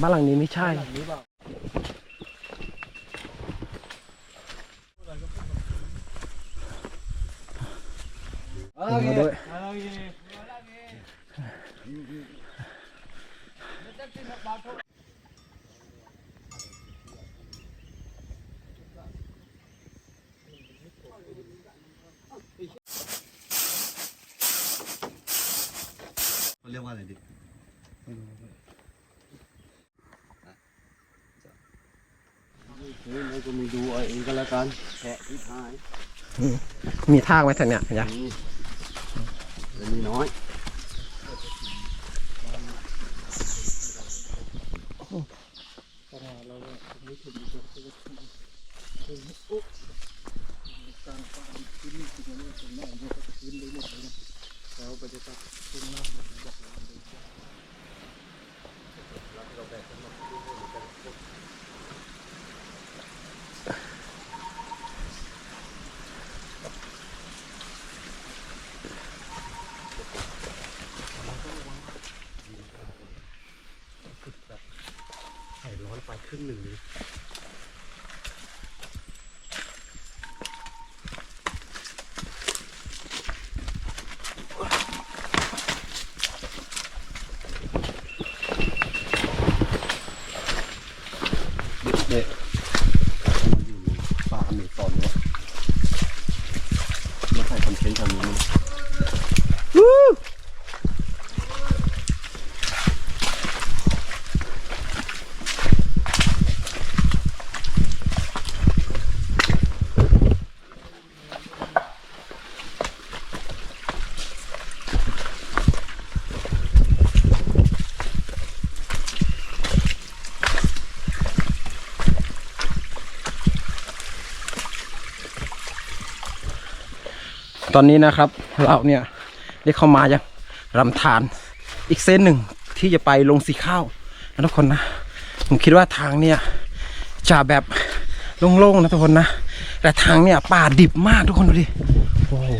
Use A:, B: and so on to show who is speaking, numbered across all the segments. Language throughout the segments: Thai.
A: บ้านหลังนี้ไม่ใช่
B: หลังนี้เปล่า
A: มาด้วย
C: เขาเรียกว่าอะไรดินี่เราก็มีดูเอาเองก็แล้วกันแฉะที่ท้าย
A: มีทางไหมทางเนี้ยยะ
C: นี่เดี๋ยวมีน้อยใส่ร้อนไปครึ่งหนึ่งเลย เด็กๆมันอยู่ในป่าอเมซอนเนี่ยมาใส่คอนเทนต์ทำนี้
A: ตอนนี้นะครับ เราเนี่ยได้เข้ามายังรำธารอีกเส้นหนึ่งที่จะไปลงสีข้าวนะทุกคนนะ ผมคิดว่าทางเนี่ยจะแบบโล่งๆนะทุกคนนะ แต่ทางเนี่ยป่าดิบมากทุกคนดูดิโอ้โห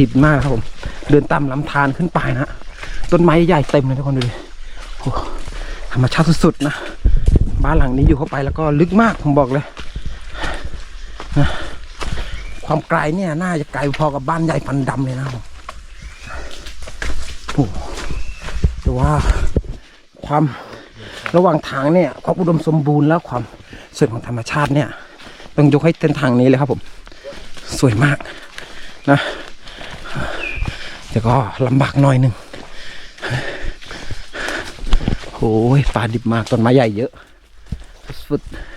A: ดิบมากครับผม เดินตามลำธารขึ้นไปนะต้นไม้ใหญ่เต็มเลยทุกคนดูดิโอธรรมชาติสุดๆนะ บ้านหลังนี้อยู่เข้าไปแล้วก็ลึกมากผมบอกเลยนะ ความไกลเนี่ย น่าจะไกลพอกับบ้านใหญ่พันดำเลยนะโอ้แต่ว่าความระหว่างทางเนี่ย ความอุดมสมบูรณ์แล้วความสวยของธรรมชาติเนี่ย ต้องยกให้เส้นทางนี้เลยครับผม สวยมากนะแต่ก็ลำบากหน่อยหนึ่งโอ้ยป่าดิบมากต้นไม้ใหญ่เยอะสุดๆ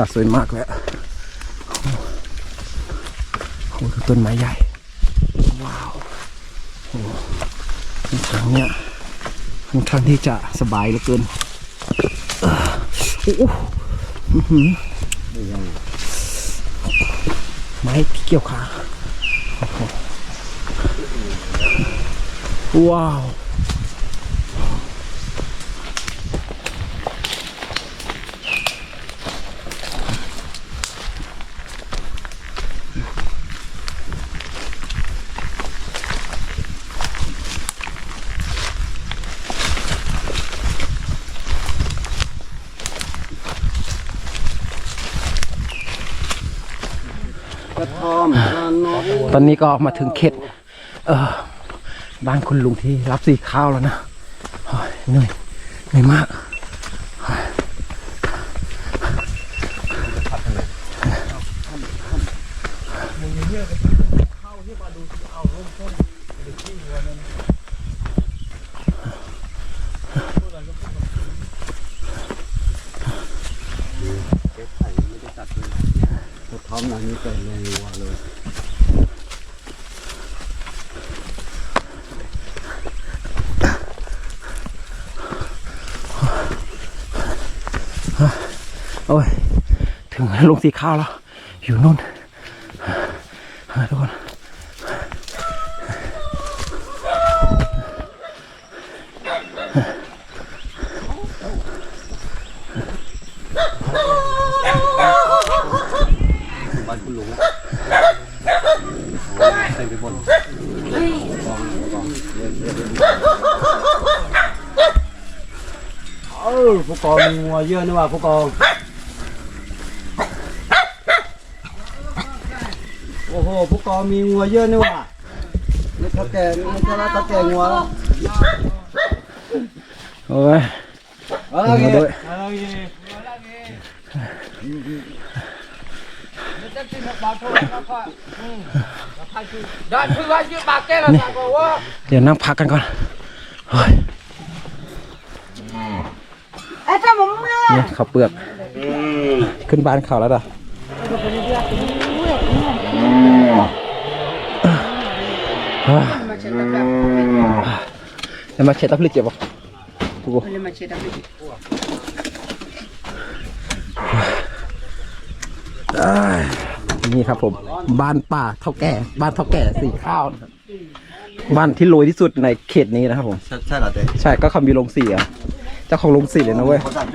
A: ป่าสวยมากแล้วโอ้โหดูต้นไม้ใหญ่ ว้าวโอ้โหทางเนี้ยค่อนข้างที่จะสบายเหลือเกินโอ้โหอื้อหือไม้เกี่ยวขาว้าว
C: กระท่อมน้อง
A: ตอนนี้ก็มาถึงเขตเออบ้านคุณลุงที่รับสีข้าวแล้วนะเหนื่อยเหนื่อยมาก
C: ระท่อมนั้นนี่เป็นแรงวัวเลย
A: โอ้ย ถึงลง สีข้าวแล้ว อยู่นู่นทุกคน
C: บ้านคุณลุงแล้วโอ้ยเต็มไปหมดเออผู้กองมีงัวเยอะนี่ว่าผู้กองโอ้โห ผู้กองมีงัวเยอะนี่ว่านี่เขาแก่นี่เขาเขาแก่งัว
A: โอ้ย
C: เอา
A: มา
C: ละ
A: ด้วย
C: เอาละ
A: เดี๋ยวนั่งพักกันก่อนเฮ้ยเนี่ยข้าวเปลือก ขึ้นบ้านเขาแล้วด่ะ เฮ้ยแล้วมาเช็ดตับลิเจ็บปะกูเอ้ยนี่ครับผมบ้านป่าเท่าแก่ บ้านเท่าแก่สีข้าวนะครับบ้านที่รวยที่สุดในเขตนี้นะครับผม
C: ใช่ใช่เหรอเต้
A: ใช่ก็เขามีโรงสีอะเจ้าของโรงสีเลยนะเว้ย
C: เขาสั่ง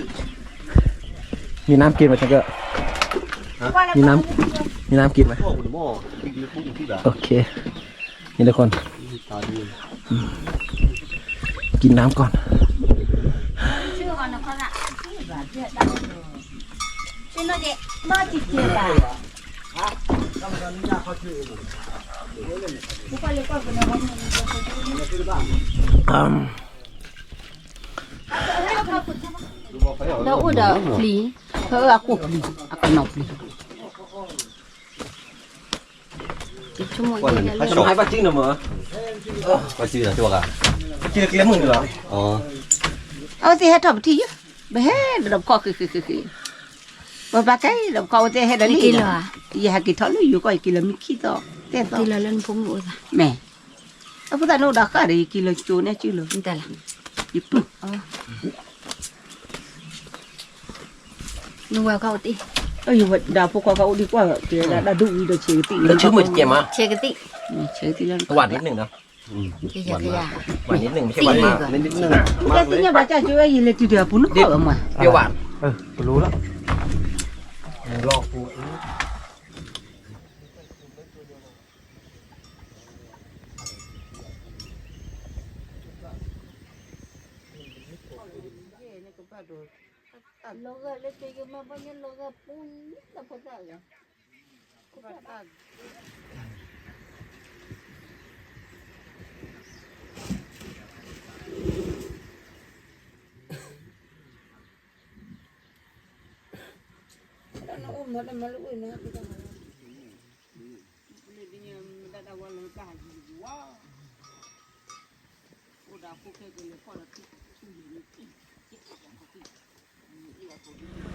A: มีน้ำกินไหมจังเกอมีน้ำ มีน้ำกินไหม
C: โอเค นี่ทุกคน กินน้ำก่อน
A: ชื่อก่อนนะคน
C: ละชื่
A: อโนเดะบ้า
B: จิตเจียะ
A: อืม
B: แล้วอุดรหลีเขาอากุบ
C: หลีอา
B: กนบหลี
D: ชั่วโม
C: งวัน
B: นี้
C: เขา
B: จะ
A: มาให้ป้าจิ้งเหรอเหมอ
C: ป้าจิ้งเหรอชัวร์กัน
A: ป้าจิ้งเกลี้ยงมึงเหรอ
C: อ๋อ
B: เอาสิให้อดทีบ่เฮ็ดดอกคอคือคือคือบ่ปากไก่ดอกคอเตเฮ็
D: ดอันนี้
B: กิโลอะอย่าหากิทอล
D: อยู่
B: ก็กิ
D: โลมี
B: ขี้ต่อเตตอกิโลเล่นพุ่มบ่ซะ
A: แม่
B: เอาพุ่ตาโนดักอะไรกิโลจูเนี่ยจิโล
D: นี่แต่ละ
B: ยิบปุ๊อ๋
D: นั
A: วเข้าติ เอ
B: ยู่วัดดาวพวก
A: เขา
B: เขาดีกว่าเดี๋ยวดาดุ
A: อีเดี๋ยวเชื่ติแล้วชื่อมือ
D: เจ
B: มะเช
D: กติ
B: เชื่อตีแล้ว
A: หวานนิดหนึ่งนะหวานนนิดหนึ่งไม่ใช่หวานมาก
C: นิดหนึ่งแต่ที่เนี่ย
B: พราจ้าช่วยยี
A: เลยทีเดียวปุ่นก็ออกมาเพียวหวาน
C: เออรู้แล้วลอกกู niya
D: loga pun na po tayo. Kupatag. Ano um, wala maluoy
A: na kita mo. Hindi niya madadawa
D: ng kahit wow. Udah aku kayak gini, kalau tuh, tuh, tuh, tuh, tuh, tuh, tuh, tuh, tuh, tuh, tuh,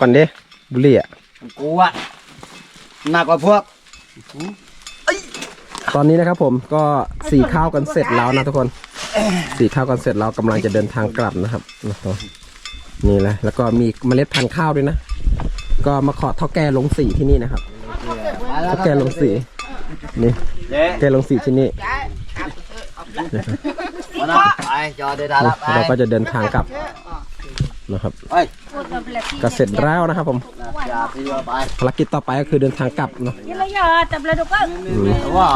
A: ก่อนดิบุหรี่อะ
C: กูอะหนักกว่าพวก
A: ตอนนี้นะครับผมก็สีข้าวกันเสร็จแล้วนะทุกคน สีข้าวกันเสร็จแล้วกำลังจะเดินทางกลับนะครับนะครับนี่แหละแล้วก็มีเมล็ดพันธุ์ข้าวด้วยนะ ก็มาขอเท่าแก่ลงสีที่นี่นะครับเท่าแก่ลงสีนี่
C: เย้
A: แก่ลงสีที่นี่
C: มานะไปจอเดินทางละไป
A: เราก็จะเดินทางกลับ นะครับ
C: ไป
A: ก็เสร็จแล้วนะครับผม
C: อย่าที่ว่าไป
A: ภารกิจต่อไปก็คือเดินทางกลับเนาะ
B: Ini ya, tabla dok.
C: ว่า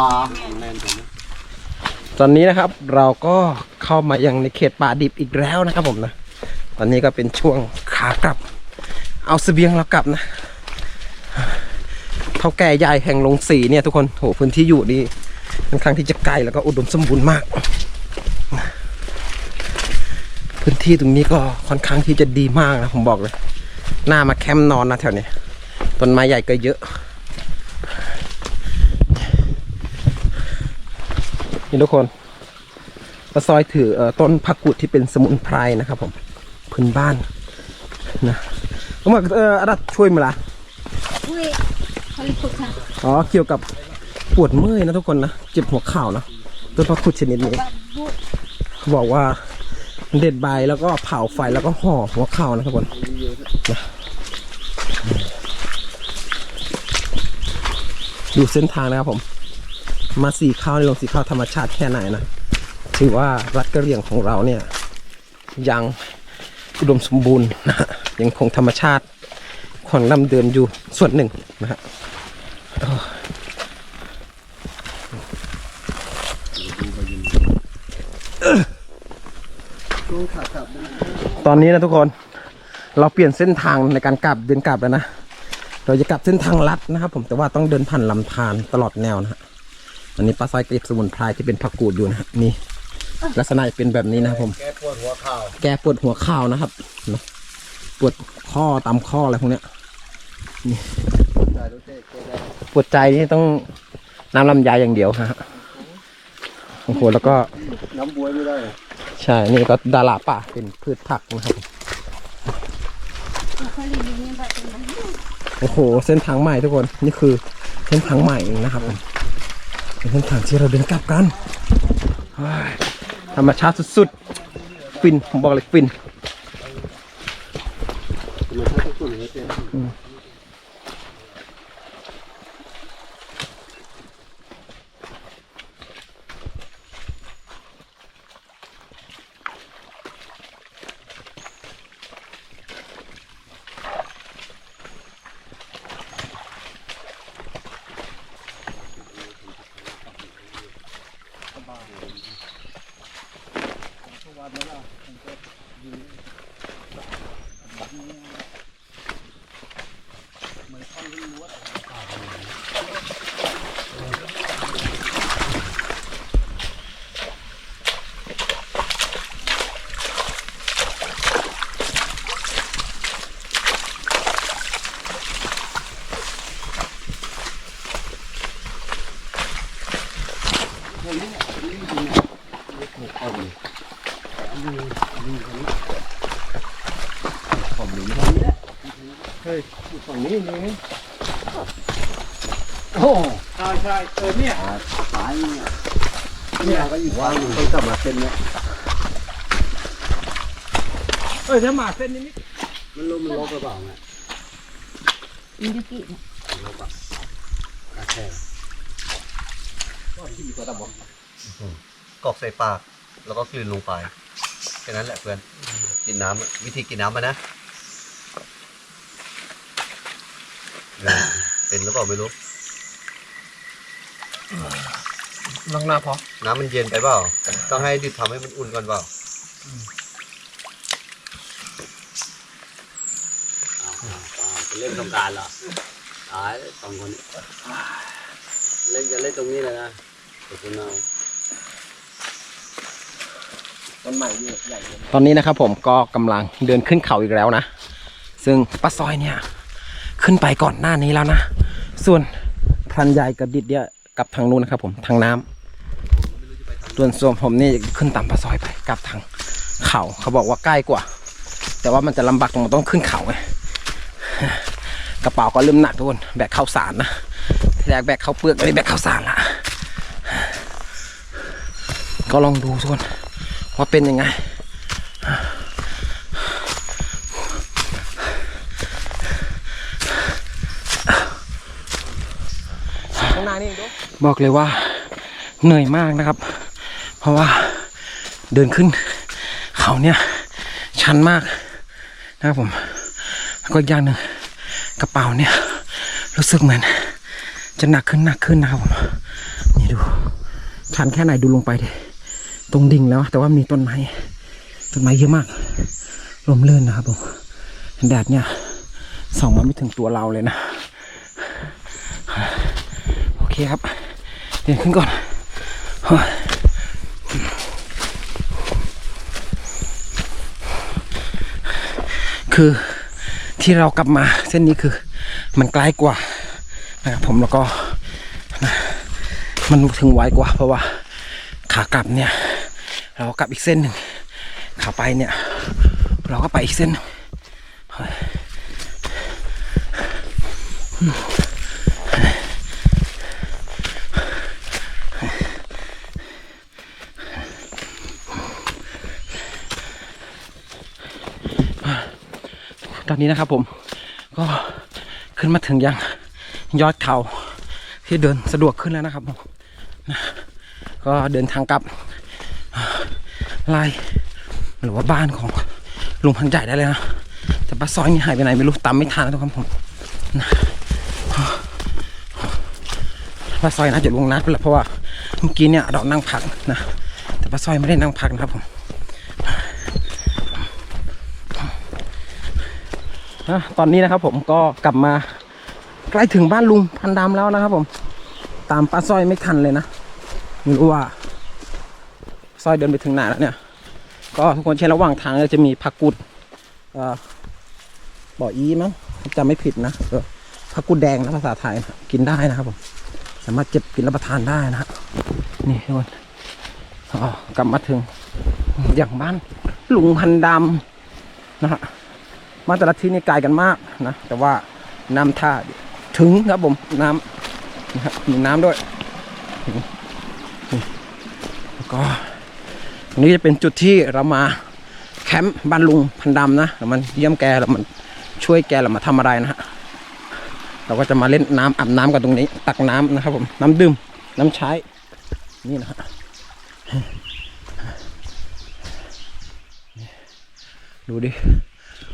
A: ตอนนี้นะครับเราก็เข้ามายังในเขตป่าดิบอีกแล้วนะครับผมนะ ตอนนี้ก็เป็นช่วงขากลับ เอาเสบียงเรากลับนะเท่าแก่ใหญ่แห่งลงสีเนี่ยทุกคนโหพื้นที่อยู่นี่ค่อนข้างที่จะไกลแล้วก็อุดมสมบูรณ์มาก พื้นที่ตรงนี้ก็ค่อนข้างที่จะดีมากนะผมบอกเลยหน้ามาแคมป์นอนนะแถวนี้ต้นไม้ใหญ่ก็เยอะนี่ทุกคนปลาซอยถือเอ่อต้นผักกุดที่เป็นสมุนไพรนะครับผมพื้นบ้านนะผมบอกเอออาดัดช่วยมาละ
D: Wih, kali peka.
A: อ๋อเกี่ยวกับปวดเมื่อยนะทุกคนนะเจ็บหัวเข่านะต้นผักกุดชนิดนี้เขาบอกว่า เด็ดใบแล้วก็เผาไฟแล้วก็ห่อหัวเข่านะทุกคนนะดูเส้นทางนะครับผม มาสีข้าวในลงสีข้าวธรรมชาติแค่ไหนนะถือว่ารัฐกระเรียงของเราเนี่ย ยังอุดมสมบูรณ์นะฮะยังคงธรรมชาติของลำเดินอยู่ส่วนหนึ่งนะฮะเออ ตอนนี้นะทุกคนเราเปลี่ยนเส้นทางในการกลับเดินกลับแล้วนะ เราจะกลับเส้นทางลัดนะครับ ผมแต่ว่าต้องเดินผ่านลำธารตลอดแนวนะฮะอันนี้ปลาซอยเก็บสมุนไพรที่เป็นผักกูดอยู่นะนี่ ลักษณะเป็นแบบนี้นะครับผม
C: แกปวดหัวเข่า
A: แกปวดหัวเข่านะครับเนะปวดข้อตามข้ออะไรพวกเนี้ยปวดใจนี่ต้องน้ำลำไยอย่างเดียวฮะโอ้โหแล้วก็
C: น้ำบวยไม่ได้
A: ใช่ นี่ก็ดาราป่าเป็นพืชผักนะครับ
D: Kali ini mbak tenang.
A: โอ้โห เส้นทางใหม่ทุกคน นี่คือเส้นทางใหม่นะครับผมเป็นเส้นทางที่เราเดินกลับกันเฮ้ยธรรมชาติสุดๆ ฟิน ผมบอกเลยฟิน
C: ใช่ใช่เออเนี่ยสายเนี่ยเนี่ยก็อยู่ว่างอยู่ต้องกลับมาเส้นเนี้ย
A: เอ้ยถ้ามาเส้นนี้
C: มันลมมันลบกระเป๋าไง
D: Ini dikit.
C: โอเคกรอกใส่ปากแล้วก็กลืนลงไปแค่นั้นแหละเพื่อนกินน้ำอะวิธีกินน้ำมันนะเออเป็นหรือเปล่าไม่รู้
A: ลองหน้าพอ
C: น้ำมันเย็นไปเปล่า ต้องให้ดิบทำให้มันอุ่นก่อนเปล่าเล่นสงการเหรอตายสองคนเล่นจะเล่นตรงนี้เลยนะขอบคุณเอา
A: ตอนนี้นะครับผมก็กำลังเดินขึ้นเขาอีกแล้วนะ ซึ่งป้าซอยเนี่ย ขึ้นไปก่อนหน้านี้แล้วนะ ส่วนพรันใหญ่กับดิดเนี่ย กลับทางนู้นนะครับผมทางน้ำส่วนส่วนผมนี่ขึ้นตามป้าซอยไปกลับทางเขาเขาบอกว่าใกล้กว่า แต่ว่ามันจะลำบากตรงต้องขึ้นเขาไงกระเป๋าก็เริ่มหนักทุกคนแบกข้าวสารนะแรกแบกข้าวเปลือกเลยแบกข้าวสารละก็ลองดูทุกคนว่าเป็นยังไง บอกเลยว่าเหนื่อยมากนะครับ เพราะว่าเดินขึ้นเขาเนี่ยชันมากนะครับผมแล้วก็อีกอย่างหนึ่งกระเป๋าเนี่ย รู้สึกเหมือน จะหนักขึ้นหนักขึ้นนะครับผมนี่ดู ชันแค่ไหนดูลงไปดิตรงดิ่งแล้ว แต่ว่ามีต้นไม้ต้นไม้เยอะมากลมเลื่อนนะครับผมแดดเนี่ยส่องมาไม่ถึงตัวเราเลยนะ โอเคครับ เดินขึ้นก่อนคือที่เรากลับมาเส้นนี้คือมันไกลกว่านะครับผมแล้วก็นะมันถึงไวกว่า เพราะว่าขากลับเนี่ย เรากลับอีกเส้นหนึ่งขาไปเนี่ย เราก็ไปอีกเส้นหนึ่งเฮ้ยต อนนี้นะครับผมก็ขึ้นมาถึงยังยอดเขาที่เดินสะดวกขึ้นแล้วนะครับผมนะก็เดินทางกลับไล่หรือว่าบ้านของลุงพันใหญ่ได้เลยนะแต่ป้าซอยนี่หายไปไหนไม่รู้ตามไม่ทันแล้วทุกคนผมนะป้าซอยน่าจะลงนัดไปแล้วเพราะว่าเมื่อกี้เนี่ยเรานั่งพักนะแต่ป้าซอยไม่ได้นั่งพักนะครับผม นะตอนนี้นะครับผมก็กลับมาใกล้ถึงบ้านลุงพันดำแล้วนะครับผม ตามป้าซอยไม่ทันเลยนะไม่รู้ว่าซอยเดินไปถึงไหนแล้วเนี่ย ก็ทุกคนใช้ระหว่างทางจะมีผักกุดเบ่ออีมั้งจำไม่ผิดนะผักกุดแดงนะภาษาไทยนะกินได้นะครับผมสามารถเก็บกินรับประทานได้นะนี่ทุกคนกลับมาถึงอย่างบ้านลุงพันดำนะฮะ มาแต่ละที่นี่ไกลกันมากนะแต่ว่าน้ำท่าถึงครับผมน้ำนะครับมีน้ำด้วยแล้วก็ตรงนี้จะเป็นจุดที่เรามาแคมป์บ้านลุงพันดำนะเรามันเยี่ยมแกเรามันช่วยแกเรามาทำอะไรนะฮะเราก็จะมาเล่นน้ำอาบน้ำกันตรงนี้ ตักน้ำนะครับผมน้ำดื่มน้ำใช้นี่นะฮะดูดิ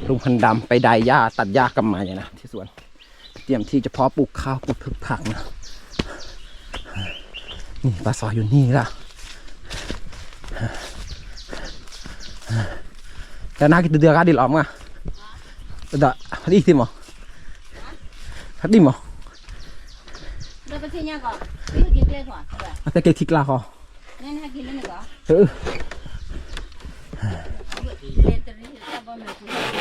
A: ลุงพันดำไปไดหญ้าตัดหญ้ากลับมาเนี่ยนะที่สวน เตรียมที่จะเพาะปลูกข้าวปลูกพืชผักนะนี่ปลาซอยอยู่นี่ละ Karena kita dia kadil om nga. Ada, hadi tim mo. Hadi mo.
D: Dapat sini kok. Ini gitu ya kok.
A: Ate kay tikla ko.
D: Ini nak gila ni kok.
A: Heeh.
D: Better ni apa nak?
A: Dadi ko pa bol ra. Ah. Oh, kana ka makabel ba?
E: เขาก็เน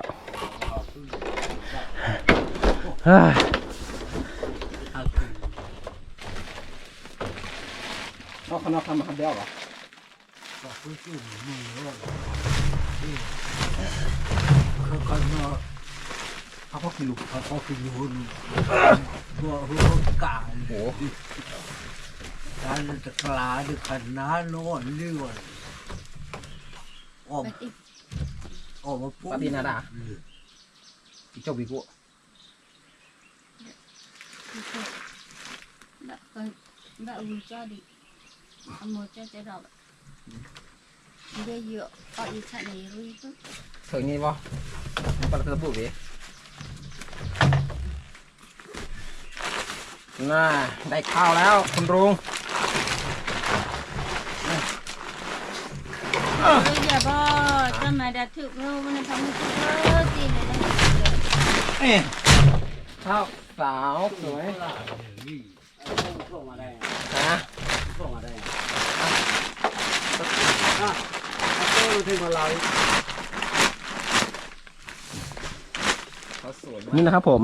E: าะ
A: Ako kilo.
E: เขาก็คืออยู่นตัวหัวกาโหการตะกลาดึกขนาดโน่นนี่วะออก
D: Berarti
E: ออก มาปุ๊บ
A: Pati na da. Icho bigo.
D: nak nak uja di. Amo cha cha dah. Dia yo, kau ikat ni rui tu.
A: ถึงนี่บ่ปลาเตอร์บุบีน่าได้ข้าวแล้วคุณลุง
D: Oi ya ba, sama dah tu kau mana kamu tu ti ni dah.
A: เอ๊ะข้าวสาวสวย
C: ส่งมาได้
A: ฮะ
C: ส่งมาได้อะอะเต้มาถึงมาเรา
A: นี่นะครับผม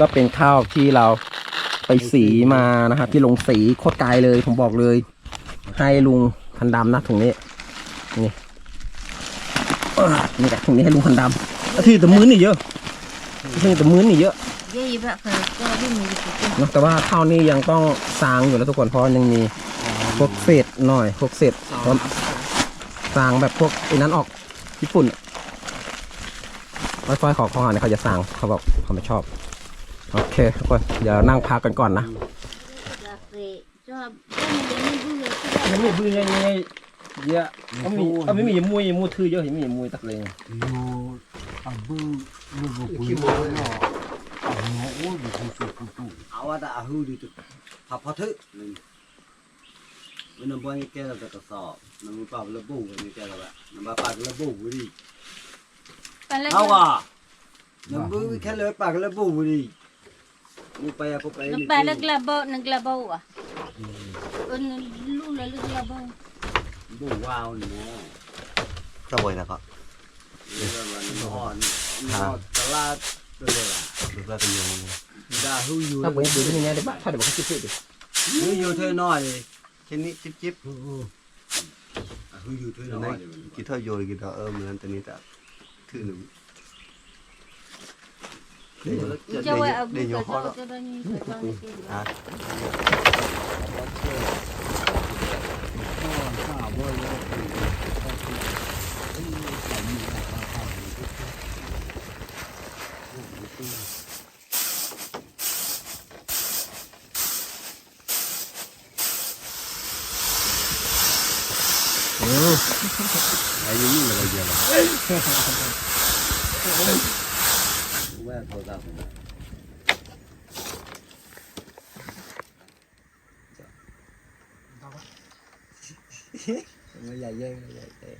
A: ก็เป็นข้าวที่เราไปสีมานะครับ ที่ลงสีโคตรไกลเลยผมบอกเลย ให้ลุงพันดำนะถุงนี้นี่ เอ้อนี่กับถุงนี้ให้ลุงพันดำแล้วที่แต่มื้อนี่เยอะที่แต่มื้อนี่เยอะ
D: Dia iba ke kau dia ni tu.
A: เนอะแต่ว่าข้าวนี่ยังต้องสางอยู่แล้วทุกคนเพราะยังมีพวกเศษหน่อยพวกเศษแล้วสางแบบพวกไอ้นั้นออกญี่ปุ่นไวไฟของเขาเนี่ยเขาจะสางเขาบอกเขาไม่ชอบ โอเคทุกคนเดี๋ยวนั่งพักกันก่อนนะ
D: Dah ke. Jom, jom ni ni dulu.
A: ยังมีบืนยังไงเยอะเขามีเขาไม่มียมุยมูทื่อเยอะเห็นมียมุยตักเลย
E: อยู่อับบึ้งมือบุกขี้โมเนาะเอาหัวโอ้ยบุกตุกตุกตุก
C: เอาว่าแต่อาหูดีจุดพับพอทึมันน้ำบ้านแก่เราจะกระสอบน้ำมันปลาระบุกันนี่แก่เราอะน้ำปลาปลาระบุดิ
D: ไปแล้ว
C: เอาอะน้ำบุ้งแค่เลยปลาระบุดิมึงไปอะก็ไป
D: น้ำปลาแล้วกระเบานึงกระเบาอะเออลูกแล้วลูกกระเบา
C: บุ้งว้าวนี่แม่
F: จะบ่อยแล้วก็
C: เรื่องมันอ่อนอ่อนตลาดตัวเลยล่ะ
F: ดูแลเป็นยัง
C: ดาฮูอยู่
A: ถ้าเว้นดูนี่ไงได้ปะถ้าเดี๋ยวมันก็คิดๆดิ
C: ฮูอยู่เธอน้อย
F: แค่นี้จิ๊บจิ๊บ
C: ฮูอยู่เธอ
F: ตอน
C: น้อ
F: นั้
C: ย
F: นกี่เท่าโยนกี่เท่าเออเหมือนตอนนี้แต่ถือหนึ่ง
D: จะ ไว้เอา
F: เดี๋ยวโย
D: บุก
F: นข้อ
D: จะ
F: แล้ว
D: จะได้นี่จะต้องนี่
F: อะ
E: ข้าวบ่แล้ว
F: อายุนี่มันอะไรเยอะ
C: แม่โทรศัพท์
A: ไม่ใหญ่เย่ไม่ใหญ่เย่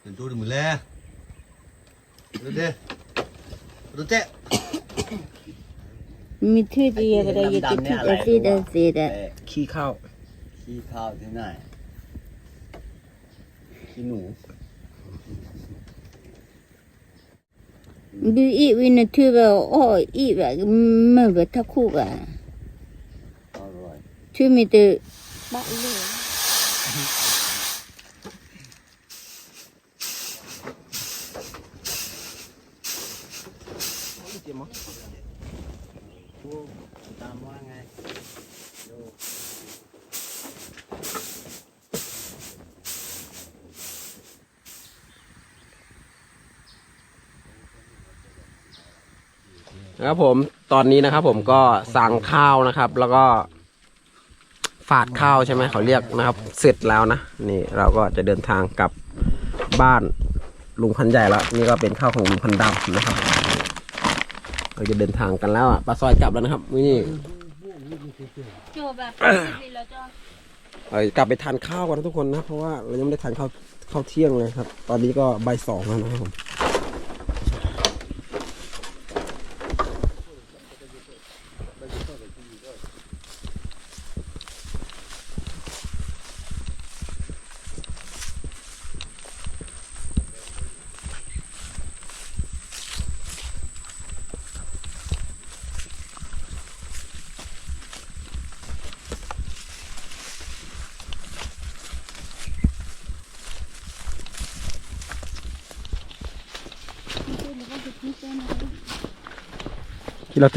F: เป็นตัวมือแล้วดูดิดู เจ๊
D: มีที่ดีอะไรอยู่ที่ที่จะซีดซีด
A: ขี้ข้าว
C: ขี้ข้าวที่ไหนขี้หนู
D: ดูอีวินที่แบบโอ้อีแบบไม่แบบทักคู่กัน
C: อร่อย
D: ที่มีแต่บ้าเลย
C: ตามว่าไง
A: นะ ครับผมตอนนี้นะครับ ผมก็สั่งข้าวนะครับ แล้วก็ฝาดข้าวใช่ไหมเขาเรียกนะครับ เสร็จแล้วนะนี่เราก็จะเดินทางกลับบ้านลุงพันใหญ่แล้วนี่ก็เป็นข้าวของลุงพันดำนะครับ เราจะเดินทางกันแล้วอะปลาซอยกลับแล้วนะครับนี่
D: โจแบบนี้แล้วจ้า
A: เอ่อกลับไปทานข้าวกันนะทุกคนนะ เพราะว่าเรายังไม่ได้ทานข้าวข้าวเที่ยงเลยครับ ตอนนี้ก็บ่ายสองแล้วนะครับผม ที่เรา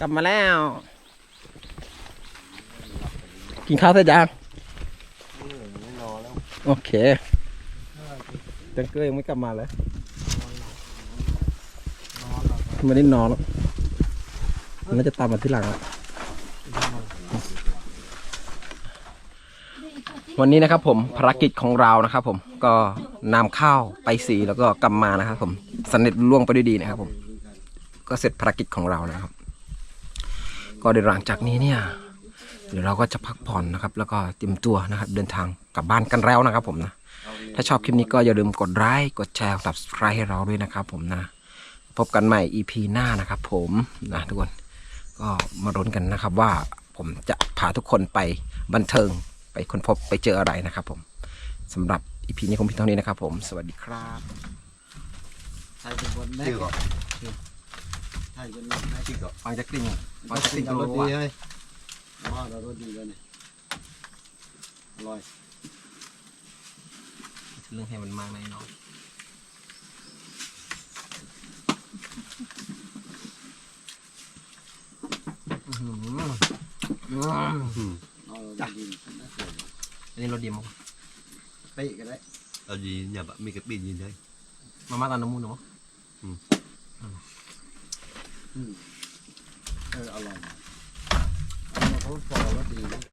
A: กลับมาแล้ว กินข้าวเสร็จยังโอเคจังเกอร์ยังไม่กลับมาเลยไม่ได้นอนหรอกน่าจะตามมาที่หลังอะวันนี้นะครับผมภารกิจของเรานะครับผมก็นำข้าวไปสีแล้วก็กลับมานะครับผมสำเร็จล่วงไปด้วยดีนะครับผม ก็เสร็จภารกิจของเรานะครับ ก็เดี๋ยวหลังจากนี้เนี่ยเดี๋ยวเราก็จะพักผ่อนนะครับ แล้วก็เตรียมตัวนะครับ เดินทางกลับบ้านกันแล้วนะครับผมนะ ถ้าชอบคลิปนี้ก็อย่าลืมกดไลค์กดแชร์ subscribe ให้เราด้วยนะครับผมนะ พบกันใหม่ EP หน้านะครับผมนะทุกคนก็มารุ้นกันนะครับว่าผมจะพาทุกคนไปบันเทิงไปค้นพบไปเจออะไรนะครับผมสำหรับ EP นี้คงเพียงเท่านี้นะครับผมสวัสดีครับ
C: ไทยเป็นคนแม่
F: ชื่อก็
C: ไทยเป็นคนแม่
F: ชื่อก็
A: ฟังจากกลิ่นฟังจากกลิ่น
C: เรา
A: ก็
C: รถ
A: รู้
C: ดี
A: ว่า
C: เลยอ๋อเรารถดีแล้วเนี่ยอร่อย
A: เรื่องให้มันมากนะไอ้น้องอื้อหืออื้อ
C: เอาจ้ะดี
A: อันนี้รสดีมั้ง
C: เตะกันได้
F: เอา gì nhà bạn mi cái pin gì đấy
A: มาม่าตาน้ำมูนเนาะ
C: เอออร่อยเอามาเขาบอกว่าดี